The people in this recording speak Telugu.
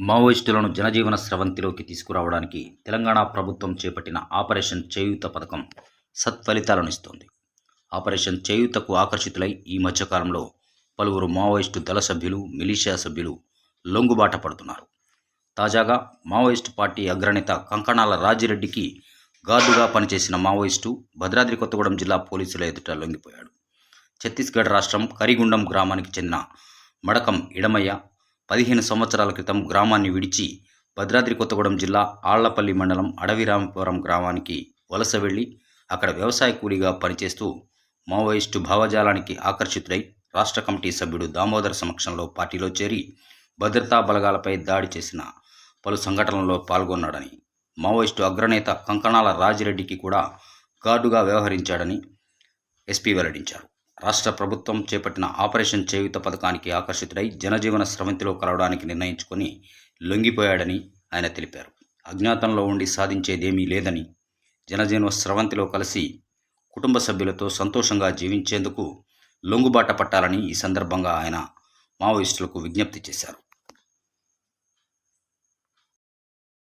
మావోయిస్టులను జనజీవన స్రవంతిలోకి తీసుకురావడానికి తెలంగాణ ప్రభుత్వం చేపట్టిన ఆపరేషన్ చేయూత పథకం సత్ఫలితాలను ఇస్తోంది ఆపరేషన్ చేయూతకు ఆకర్షితులై ఈ మధ్యకాలంలో పలువురు మావోయిస్టు దళ సభ్యులు మిలిషియా సభ్యులు లొంగుబాట పడుతున్నారు. తాజాగా మావోయిస్టు పార్టీ అగ్రనేత కంకణాల రాజిరెడ్డికి గార్డుగా పనిచేసిన మావోయిస్టు భద్రాద్రి కొత్తగూడెం జిల్లా పోలీసుల ఎదుట లొంగిపోయాడు. ఛత్తీస్గఢ్ రాష్ట్రం కరిగుండం గ్రామానికి చెందిన మడకం ఇడమయ్య పదిహేను సంవత్సరాల క్రితం గ్రామాన్ని విడిచి భద్రాద్రి కొత్తగూడెం జిల్లా ఆళ్ళపల్లి మండలం అడవిరామపురం గ్రామానికి వలస వెళ్ళి అక్కడ వ్యవసాయ కూలీగా పనిచేస్తూ మావోయిస్టు భావజాలానికి ఆకర్షితుడై రాష్ట్ర కమిటీ సభ్యుడు దామోదర్ సమక్షంలో పార్టీలో చేరి భద్రతా బలగాలపై దాడి చేసిన పలు సంఘటనల్లో పాల్గొన్నాడని మావోయిస్టు అగ్రనేత కంకణాల రాజిరెడ్డికి కూడా గార్డుగా వ్యవహరించాడని ఎస్పీ వెల్లడించారు. రాష్ట్ర ప్రభుత్వం చేపట్టిన ఆపరేషన్ చేయూత పథకానికి ఆకర్షితుడై జనజీవన స్రవంతిలో కలవడానికి నిర్ణయించుకొని లొంగిపోయాడని ఆయన తెలిపారు. అజ్ఞాతంలో ఉండి సాధించేదేమీ లేదని జనజీవన స్రవంతిలో కలిసి కుటుంబ సభ్యులతో సంతోషంగా జీవించేందుకు లొంగుబాట పట్టాలని ఈ సందర్భంగా ఆయన మావోయిస్టులకు విజ్ఞప్తి చేశారు.